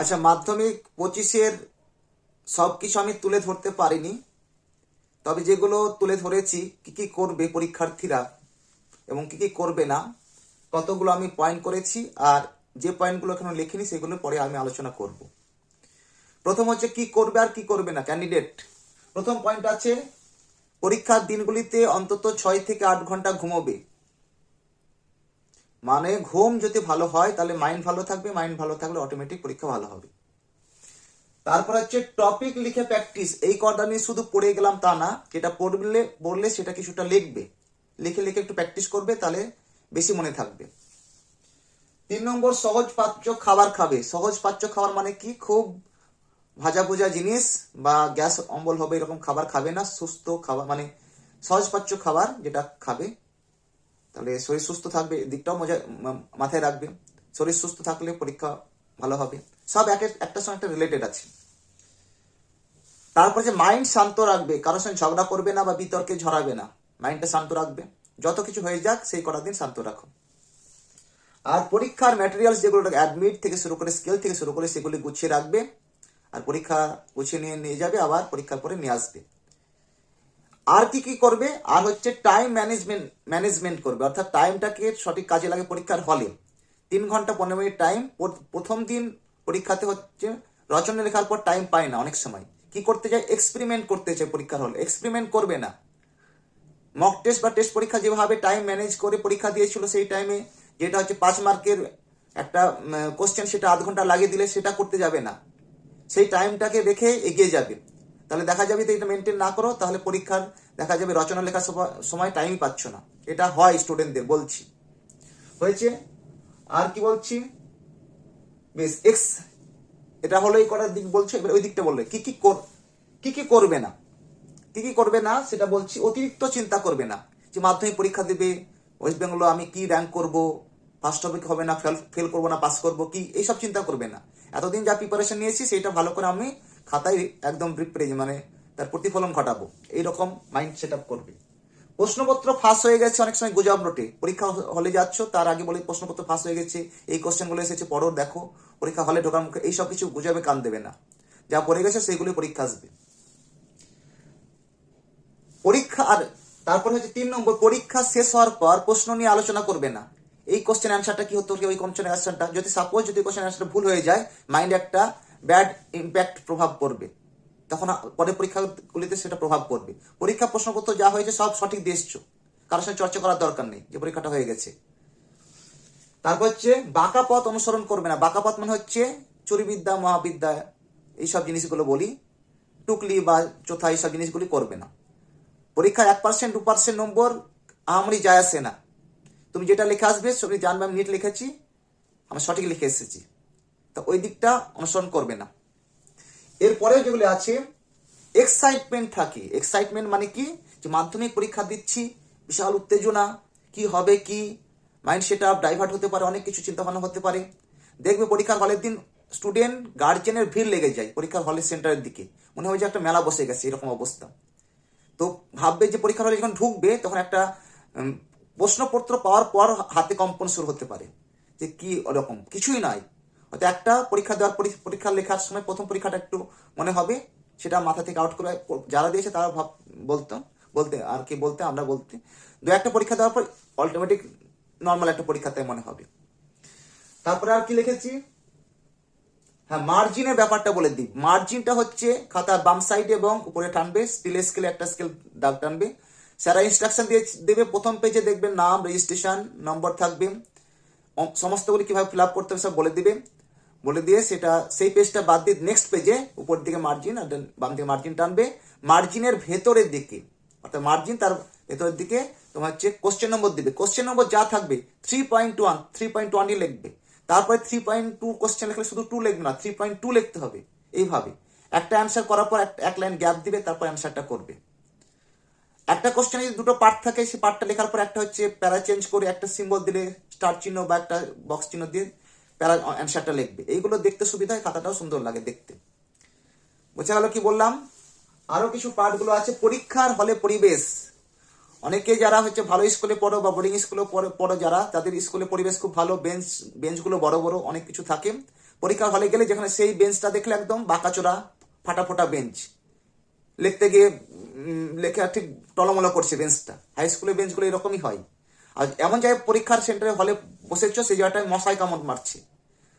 আচ্ছা মাধ্যমিক পঁচিশের সব কিছু আমি তুলে ধরতে পারিনি, তবে যেগুলো তুলে ধরেছি, কি কি করবে পরীক্ষার্থীরা এবং কি কি করবে না কতগুলো আমি পয়েন্ট করেছি আর যে পয়েন্টগুলো এখানে লিখিনি সেগুলো পরে আমি আলোচনা করব। প্রথম হচ্ছে কি করবে আর কি করবে না ক্যান্ডিডেট প্রথম পয়েন্ট আছে, পরীক্ষার দিনগুলিতে অন্তত ছয় থেকে আট ঘণ্টা ঘুমোবে। মানে ঘুম যদি ভালো হয়, তাহলে মাইন্ড ভালো থাকবে মাইন্ড ভালো থাকলে অটোমেটিক পরীক্ষা ভালো হবে। তারপর হচ্ছে টপিক লিখে প্র্যাকটিস এই কটা নিয়ে শুধু পড়ে গেলাম তা না, যেটা পড়লে পড়লে সেটা কিছুটা লিখবে। লিখে লিখে একটু প্র্যাকটিস করবে, তাহলে বেশি মনে থাকবে। তিন নম্বর, সহজ পাচ্য খাবার খাবে। সহজ পাচ্য খাবার মানে কি? খুব ভাজা ভুজা জিনিস বা গ্যাস অম্বল হবে, এরকম খাবার খাবে না। সুস্থ খাবার মানে সহজ পাচ্য খাবার যেটা খাবে। তাহলে শরীর সুস্থ থাকবে দিকটাও মজা মাথায় রাখবে। শরীর সুস্থ থাকলে পরীক্ষা ভালো হবে। সব এক এক- একটার সঙ্গে একটা রিলেটেড আছে। তারপর যে মাইন্ড শান্ত রাখবে, কারোর সঙ্গে ঝগড়া করবে না বা বিতর্কে ঝরাবে না। মাইন্ডটা শান্ত রাখবে। যত কিছু হয়ে যাক, সেই কটা দিন শান্ত রাখো। আর পরীক্ষার ম্যাটেরিয়ালস যেগুলো অ্যাডমিট থেকে শুরু করে স্কেল থেকে শুরু করে, সেগুলি গুছিয়ে রাখবে। আর পরীক্ষা গুছিয়ে নিয়ে নিয়ে যাবে, আবার পরীক্ষার পরে নিয়ে আসবে। আর কি কি করবে? আর হচ্ছে টাইম ম্যানেজমেন্ট ম্যানেজমেন্ট করবে। অর্থাৎ টাইমটাকে সঠিক কাজে লাগে পরীক্ষার হলে তিন ঘণ্টা পনেরো মিনিট টাইম প্রথম দিন পরীক্ষাতে হচ্ছে রচনা লেখার পর টাইম পায় না অনেক সময়। কি করতে চায়? এক্সপেরিমেন্ট করতে চায় পরীক্ষার হলে এক্সপেরিমেন্ট করবে না। মক টেস্ট বা টেস্ট পরীক্ষা যেভাবে টাইম ম্যানেজ করে পরীক্ষা দিয়েছিল সেই টাইমে যেটা হচ্ছে পাঁচ মার্কের একটা কোশ্চেন সেটা আধ ঘণ্টা লাগিয়ে দিলে সেটা করতে যাবে না। সেই টাইমটাকে রেখে এগিয়ে যাবে। তাহলে দেখা যাবে এটা মেনটেন না করো, তাহলে পরীক্ষার দেখা যাবে রচনা লেখার সময় টাইম পাচ্ছ না। এটা হয় স্টুডেন্টদের বলছি। হয়েছে? আর কি বলছি? বেশ এক্স এটা হলো এই করার দিক বলছে, এবার ওই দিকটা বললে। কি কি কর, কি কি করবে না? কি কি করবে না, সেটা বলছি, অতিরিক্ত চিন্তা করবে না। যে মাধ্যমিক পরীক্ষা দেবে ওয়েস্ট বেঙ্গল আমি কি র্যাঙ্ক করব ফার্স্ট হবে হবে না ফেল ফেল করব না পাস করব, কি? এইসব চিন্তা করবে না। এতদিন যা প্রিপারেশন নিয়েছি, সেটা ভালো করে আমি খাতায় একদম রিপ্রেজ মানে তার প্রতিফলন ঘটাবো। এইরকম মাইন্ড সেট আপ করবে। প্রশ্নপত্র ফাঁস হয়ে গেছে অনেক সময় গুজব নোটে। পরীক্ষা হলে যাচ্ছ, তার আগে বলে প্রশ্নপত্র ফাঁস হয়ে গেছে, এই কোশ্চেনগুলো এসেছে, পড়ো, দেখো। পরীক্ষা হলে ঢোকার মুখে এইসব কিছু গুজবে, কান দেবে না। যা পড়ে গেছে সেগুলি পরীক্ষা আসবে। পরীক্ষা আর তারপর হচ্ছে তিন নম্বর, পরীক্ষা শেষ হওয়ার পর প্রশ্ন নিয়ে আলোচনা করবে না। এই কোশ্চেন অ্যান্সারটা কি হতো, ওই কোশ্চেন অ্যান্সারটা যদি সাপোজ যদি কোশ্চেন অ্যান্সারটা ভুল হয়ে যায় মাইন্ড একটা ব্যাড ইম্প্যাক্ট প্রভাব পড়বে। তখন পরে পরীক্ষাগুলিতে সেটা প্রভাব পড়বে। পরীক্ষা প্রশ্নপত্র যা হয়েছে সব সঠিক দিয়ে এসছো কারোর সঙ্গে চর্চা করার দরকার নেই, যে পরীক্ষাটা হয়ে গেছে। তারপর হচ্ছে বাঁকা পথ অনুসরণ করবে না। বাঁকা পথ মানে হচ্ছে চুরিবিদ্যা, মহাবিদ্যা, এইসব জিনিসগুলো বলি। টুকলি বা চোথা এইসব জিনিসগুলি করবে না। পরীক্ষায় এক পার্সেন্ট দু পার্সেন্ট নম্বর আমরি যায় আসে না। তুমি যেটা লিখে আসবে সেটা জানবে, আমি নিট লিখেছি, আমি সঠিক লিখে এসেছি। তো ওই দিকটা অনুসরণ করবে না। এরপরেও যেগুলো আছে এক্সাইটমেন্ট থাকে। এক্সাইটমেন্ট মানে কি? যে মাধ্যমিক পরীক্ষা দিচ্ছি, বিশাল উত্তেজনা, কি হবে, কি? মাইন্ড সেট আপ ডাইভার্ট হতে পারে, অনেক কিছু চিন্তা ভাবনা হতে পারে। দেখবে পরীক্ষার হলের দিন স্টুডেন্ট গার্জেনের ভিড় লেগে যায় পরীক্ষার হলের সেন্টারের দিকে। মনে হয় যে একটা মেলা বসে গেছে, এরকম অবস্থা। তো ভাববে যে পরীক্ষার হলে যখন ঢুকবে, তখন একটা প্রশ্নপত্র পাওয়ার পর হাতে কম্পন শুরু হতে পারে। যে কি ওরকম? কিছুই নাই। হয়তো একটা পরীক্ষা দেওয়ার পরীক্ষা লেখার সময় প্রথম পরীক্ষাটা একটু মনে হবে, সেটা মাথা থেকে আউট করে যারা দিয়েছে তারা ভাব, বলতো, বলতে, আর কি বলতে, আমরা বলতে। দু একটা পরীক্ষা দেওয়ার পর অটোমেটিক নর্মাল একটা পরীক্ষাতে মনে হবে। তারপরে আর কি লিখেছি? হ্যাঁ মার্জিনের ব্যাপারটা বলে দিই। মার্জিনটা হচ্ছে খাতার বাম সাইড এবং উপরে টানবে স্টিল স্কেলে একটা স্কেল দাগ টানবে। স্যারা ইনস্ট্রাকশন দিয়ে দেবে, প্রথম পেজে দেখবে নাম রেজিস্ট্রেশন নম্বর থাকবে। সমস্তগুলি কীভাবে ফিল আপ করতে হবে সব বলে দিবে। বলে দিয়ে সেটা, সেই পেজটা বাদ দিয়ে নেক্সট পেজে উপর দিকে মার্জিন আর বাম দিকে মার্জিন টানবে। মার্জিনের ভেতরের দিকে, অর্থাৎ মার্জিন তার ভেতরের দিকে তোমার হচ্ছে কোশ্চেন নম্বর দিবে। কোশ্চেন নম্বর যা থাকবে three point one three point ওয়ানই লিখবে। তারপরে থ্রি পয়েন্ট টু কোশ্চেন লিখলে শুধু টু লিখবে না থ্রি পয়েন্ট টু লিখতে হবে, এইভাবে। একটা অ্যান্সার করার পর এক লাইন গ্যাপ দিবে, তারপর অ্যান্সারটা করবে। একটা কোশ্চেনে যদি দুটো পার্ট থাকে, সেই পার্টটা লেখার পর একটা হচ্ছে প্যারা চেঞ্জ করে একটা সিম্বল দিলে স্টার চিহ্ন বা একটা বক্স চিহ্ন দিয়ে প্যারা অ্যান্সারটা লিখবে। এইগুলো দেখতে সুবিধা হয়, খাতাটাও সুন্দর লাগে দেখতে। বোঝা গেল কি বললাম? আরও কিছু পার্টগুলো আছে, পরীক্ষার হলে পরিবেশ। অনেকে যারা হচ্ছে ভালো স্কুলে পড়ো বা বোর্ডিং স্কুলে পড়ো যারা, তাদের স্কুলে পরিবেশ খুব ভালো বেঞ্চ বেঞ্চগুলো বড় বড়, অনেক কিছু থাকে। পরীক্ষা হলে গেলে যেখানে সেই বেঞ্চটা দেখলে একদম বাঁকাচোরা ফাটা ফোটা বেঞ্চ লিখতে গিয়ে লেখা ঠিক টলমলো করছে বেঞ্চটা হাই স্কুলের বেঞ্চগুলো এরকমই হয়। আর এমন জায়গায় পরীক্ষার সেন্টারে হলে বসেছ, সেই জায়গাটায় মশাই কামড় মারছে।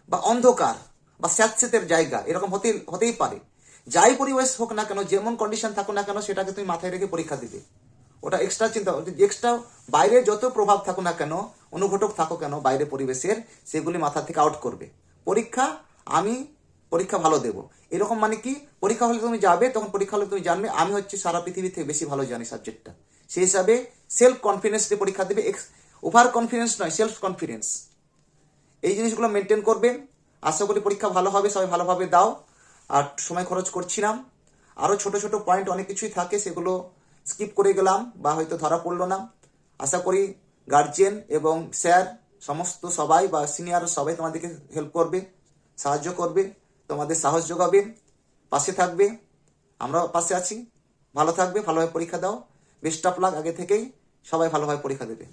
বা অন্ধকার, বা স্যাঁতস্যাঁতের জায়গা, এরকম হতে হতেই পারে। যাই পরিবেশ হোক না কেন, যেমন কন্ডিশন থাকুক না কেন, সেটাকে তুমি মাথায় রেখে পরীক্ষা দিবে। ওটা এক্সট্রা চিন্তা এক্সট্রা বাইরে যত প্রভাব থাকুক না কেন, অনুঘটক থাকো কেন, বাইরে পরিবেশের সেগুলি মাথা থেকে আউট করবে। পরীক্ষা, আমি পরীক্ষা ভালো দেব। এরকম মানে কি? পরীক্ষা হলে তুমি যাবে, তখন পরীক্ষা হলে তুমি জানবে, আমি হচ্ছে সারা পৃথিবী থেকে বেশি ভালো জানি সাবজেক্টটা সেই হিসাবে সেলফ কনফিডেন্স দিয়ে পরীক্ষা দেবে ওভার কনফিডেন্স নয় সেলফ কনফিডেন্স এই জিনিসগুলো মেনটেন করবেন আশা করি পরীক্ষা ভালো হবে, সবাই ভালোভাবে দাও। আর সময় খরচ করছিলাম। আরও ছোট ছোট পয়েন্ট অনেক কিছুই থাকে, সেগুলো স্কিপ করে গেলাম বা হয়তো ধরা পড়ল না। আশা করি গার্জিয়ান এবং স্যার সমস্ত সবাই বা সিনিয়র সবাই তোমাদেরকে হেল্প করবে, সাহায্য করবে, তোমাদের সাহস যোগাবে, পাশে থাকবে। আমরা পাশে আছি। ভালো থাকবে, ভালোভাবে পরীক্ষা দাও। বেস্ট অফ লাক আগে থেকেই সবাই ভালোভাবে পরীক্ষা দেবে।